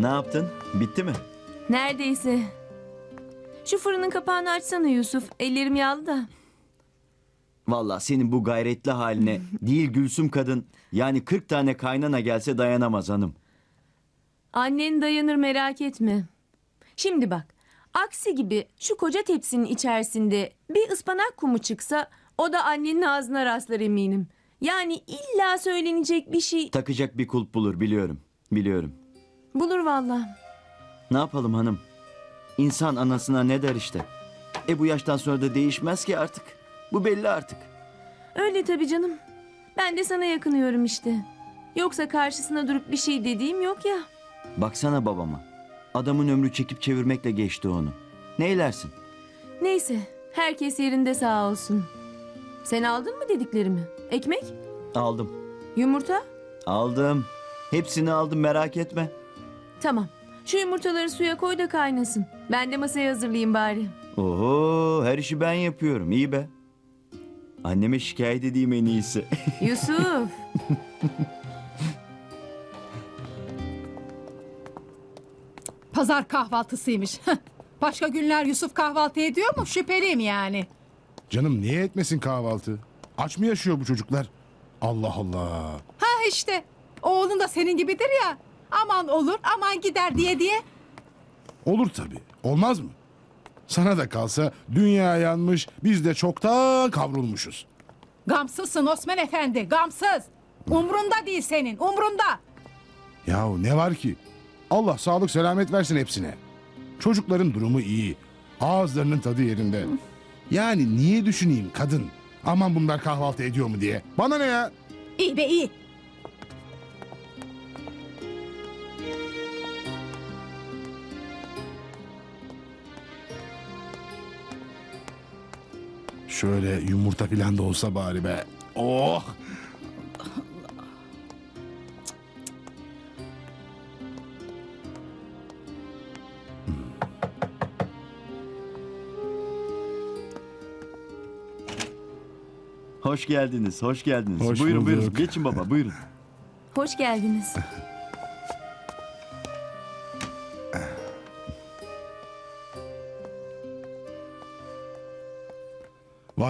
Ne yaptın? Bitti mi? Neredeyse. Şu fırının kapağını açsana Yusuf. Ellerim yağlı da. Vallahi senin bu gayretli haline değil Gülsüm kadın yani 40 tane kaynana gelse dayanamaz hanım. Annen dayanır merak etme. Şimdi bak. Aksi gibi şu koca tepsinin içerisinde bir ıspanak kumu çıksa o da annenin ağzına rastlar eminim. Yani illa söylenecek bir şey Takacak bir kulp bulur biliyorum. Biliyorum. Bulur vallahi. Ne yapalım hanım? İnsan anasına ne der işte. E bu yaştan sonra da değişmez ki artık. Bu belli artık. Öyle tabii canım. Ben de sana yakınıyorum işte. Yoksa karşısına durup bir şey dediğim yok ya. Baksana babama. Adamın ömrü çekip çevirmekle geçti onu. Neylersin? Neyse, herkes yerinde sağ olsun. Sen aldın mı dediklerimi? Ekmek? Aldım. Yumurta? Aldım. Hepsini aldım merak etme. Tamam. Şu yumurtaları suya koy da kaynasın. Ben de masayı hazırlayayım bari. Oho her işi ben yapıyorum iyi be. Anneme şikayet edeyim en iyisi. Yusuf. Pazar kahvaltısıymış. Başka günler Yusuf kahvaltı ediyor mu? Şüpheliyim yani. Canım niye etmesin kahvaltı? Aç mı yaşıyor bu çocuklar? Allah Allah. Ha işte. Oğlun da senin gibidir ya. Aman olur aman gider diye diye. Olur tabii. Olmaz mı? Sana da kalsa dünya yanmış, biz de çoktan kavrulmuşuz. Gamsızsın Osman Efendi gamsız. Umrunda değil senin umrunda. Yahu ne var ki? Allah sağlık selamet versin hepsine. Çocukların durumu iyi. Ağızlarının tadı yerinde. Yani niye düşüneyim kadın? Aman bunlar kahvaltı ediyor mu diye. Bana ne ya? İyi be iyi. Şöyle yumurta falan da olsa bari be. Oh! hoş geldiniz, hoş geldiniz. Hoş buyurun buyurun. bulduk. Geçin baba buyurun. Hoş geldiniz.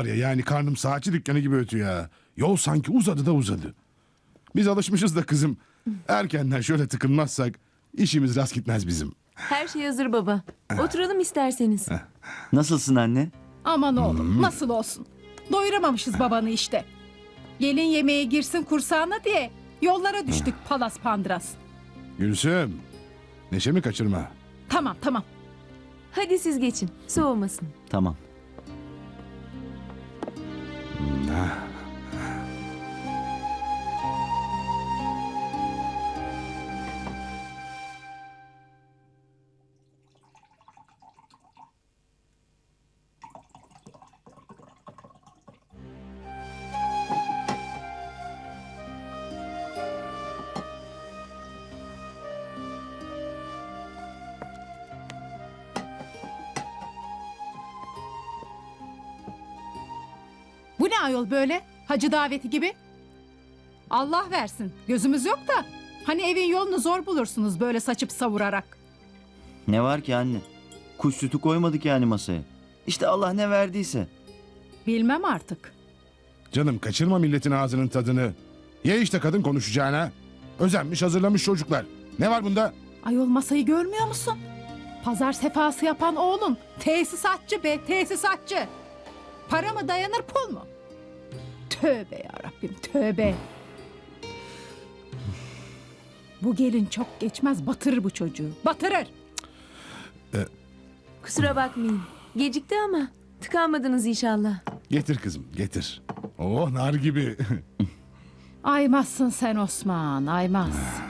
Var ya yani karnım saatçi dükkanı gibi ötüyor ya. Yol sanki uzadı da uzadı. Biz alışmışız da kızım. Erkenden şöyle tıkınmazsak işimiz rast gitmez bizim. Her şey hazır baba. Oturalım isterseniz. Nasılsın anne? Aman oğlum nasıl olsun. Doyuramamışız babanı işte. Gelin yemeğe girsin kursağına diye yollara düştük palas pandras. Gülsüm. Neşemi kaçırma. Tamam tamam. Hadi siz geçin. Soğumasın. Tamam. Bu ne ayol böyle? Hacı daveti gibi. Allah versin. Gözümüz yok da. Hani evin yolunu zor bulursunuz böyle saçıp savurarak. Ne var ki anne? Kuş sütü koymadık yani masaya. İşte Allah ne verdiyse. Bilmem artık. Canım kaçırma milletin ağzının tadını. Ye işte kadın konuşacağına. Özenmiş hazırlamış çocuklar. Ne var bunda? Ayol masayı görmüyor musun? Pazar sefası yapan oğlun. Tesisatçı be tesisatçı. Para mı dayanır pul mu? Tövbe ya Rabbim tövbe. Bu gelin çok geçmez batırır bu çocuğu. Batırır. Kusura bakmayın. Gecikti ama tıkanmadınız inşallah. Getir kızım getir. Oh nar gibi. Aymazsın sen Osman aymaz.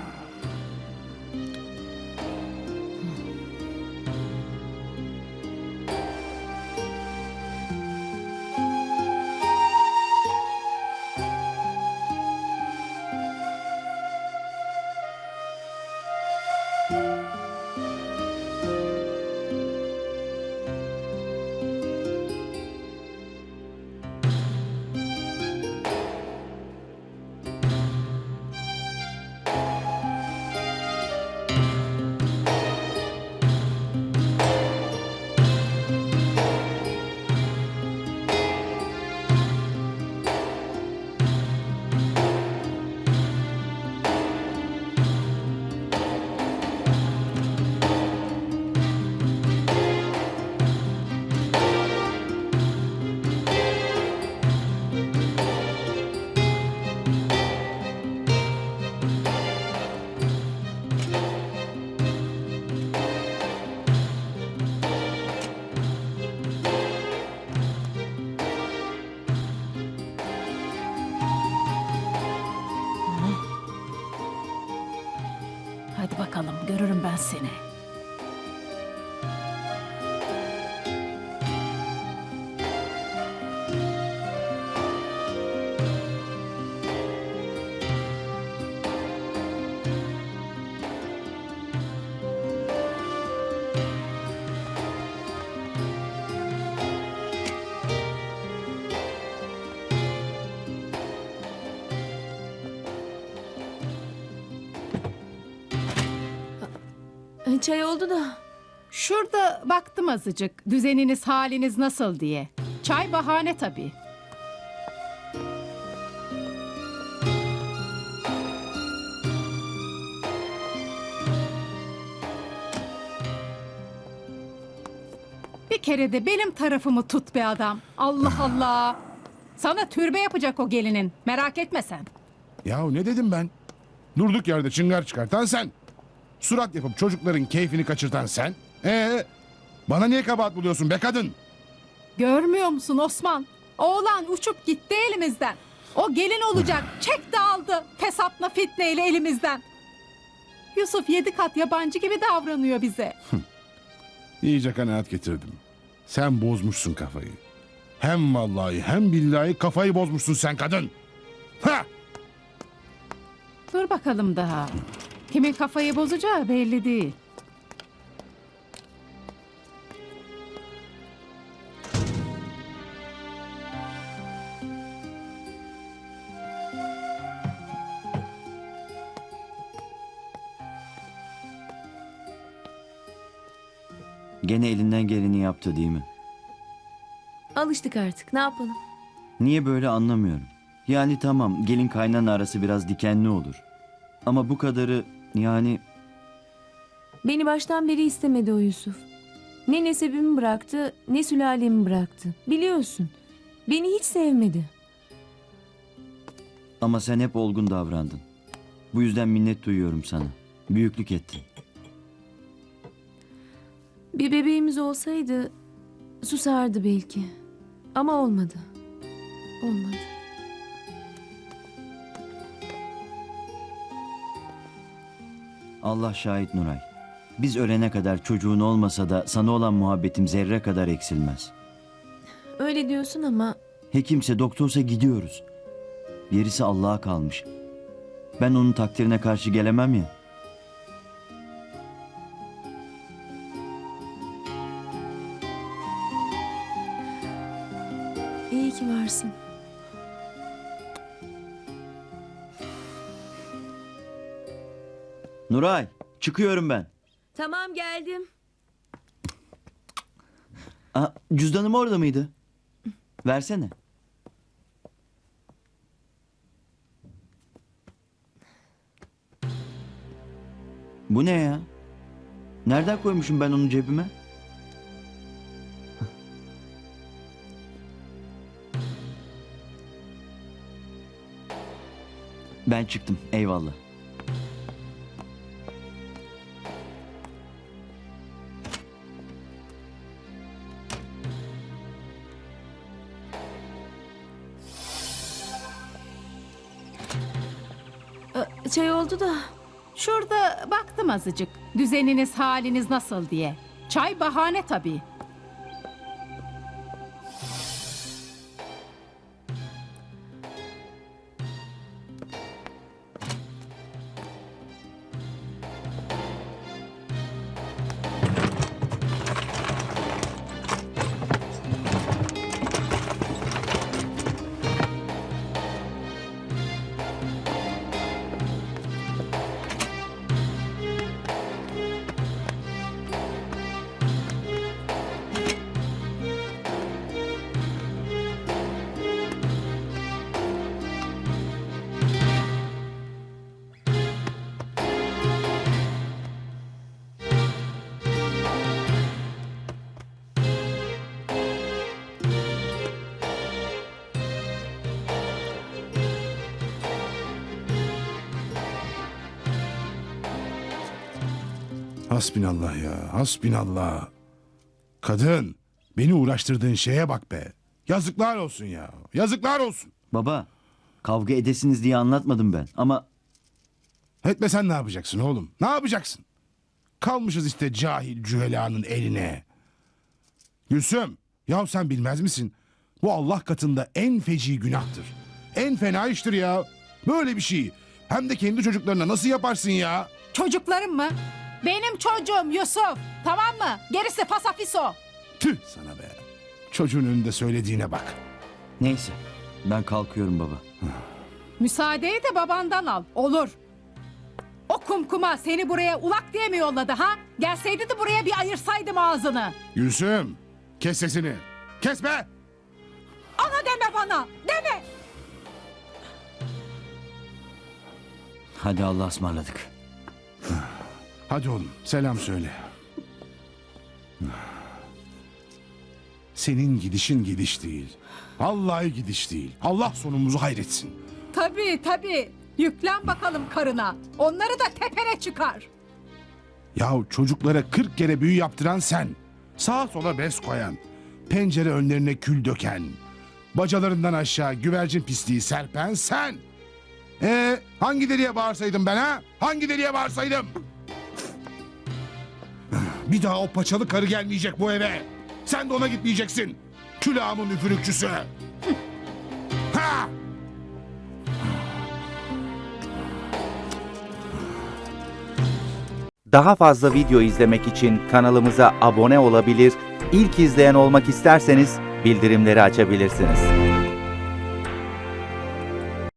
E, Çay oldu da. Şurada baktım azıcık düzeniniz haliniz nasıl diye. Çay bahane tabii. Bir kere de benim tarafımı tut be adam. Allah Allah. Sana türbe yapacak o gelinin. Merak etme sen. Yahu ne dedim ben? Durduk yerde çıngar çıkartan sen. Surat yapıp çocukların keyfini kaçırtan sen. Ee, bana niye kabahat buluyorsun be kadın? Görmüyor musun Osman? Oğlan uçup gitti elimizden. O gelin olacak. Çek de aldı. Fesatla fitneyle elimizden. Yusuf yedi kat yabancı gibi davranıyor bize. İyice kanaat getirdim. Sen bozmuşsun kafayı. Hem vallahi hem billahi kafayı bozmuşsun sen kadın. Ha! Dur bakalım daha. Kimin kafayı bozacağı belli değil. Gene elinden geleni yaptı değil mi? Alıştık artık. Ne yapalım? Niye böyle anlamıyorum. Yani tamam gelin kaynana arası biraz dikenli olur. Ama bu kadarı yani Beni baştan beri istemedi o Yusuf. Ne nesebimi bıraktı, ne sülalemi bıraktı. Biliyorsun. Beni hiç sevmedi. ama sen hep olgun davrandın. Bu yüzden minnet duyuyorum sana. Büyüklük ettin. Bir bebeğimiz olsaydı susardı belki. Ama olmadı. Olmadı. Allah şahit Nuray. Biz ölene kadar çocuğun olmasa da sana olan muhabbetim zerre kadar eksilmez. Öyle diyorsun ama Hekimse doktorsa gidiyoruz. Gerisi Allah'a kalmış. Ben onun takdirine karşı gelemem ya. iyi ki varsın. Nuray, çıkıyorum ben. Tamam geldim. Aa, cüzdanım orada mıydı? Versene. Bu ne ya? Nereden koymuşum ben onu cebime? Ben çıktım. Eyvallah. Çay oldu da. Şurada baktım azıcık düzeniniz haliniz nasıl diye. Çay bahane tabii. Hasbinallah ya, hasbinallah. Kadın, beni uğraştırdığın şeye bak be. Yazıklar olsun ya, yazıklar olsun. Baba, kavga edesiniz diye anlatmadım ben ama Etmesen ne yapacaksın oğlum? Ne yapacaksın? Kalmışız işte cahil cühelanın eline. Gülsüm, ya sen bilmez misin? Bu Allah katında en feci günahtır. En fena iştir ya. Böyle bir şey. Hem de kendi çocuklarına nasıl yaparsın ya? Çocuklarım mı? Benim çocuğum Yusuf. Tamam mı? Gerisi pasafiso. Tüh sana be. Çocuğun önünde söylediğine bak. Neyse ben kalkıyorum baba. Müsaadeyi de babandan al. Olur. O kumkuma seni buraya ulak diye mi yolladı ha? Gelseydi de buraya bir ayırsaydım ağzını. Gülsüm, kes sesini. Kes be! Ana deme bana. Deme. Hadi Allah'a ısmarladık. Hadi oğlum selam söyle. Senin gidişin gidiş değil. Vallahi gidiş değil. Allah sonumuzu hayretsin. Tabii tabii. Yüklen bakalım karına. Onları da tepene çıkar. Yahu çocuklara 40 kere büyü yaptıran sen. Sağa sola bez koyan. Pencere önlerine kül döken. Bacalarından aşağı güvercin pisliği serpen sen. Ee, hangi deliye bağırsaydım ben ha? Hangi deliye bağırsaydım? Bir daha o paçalı karı gelmeyecek bu eve. Sen de ona gitmeyeceksin. Külahımın üfürükçüsü. Ha! Daha fazla video izlemek için kanalımıza abone olabilir, ilk izleyen olmak isterseniz bildirimleri açabilirsiniz.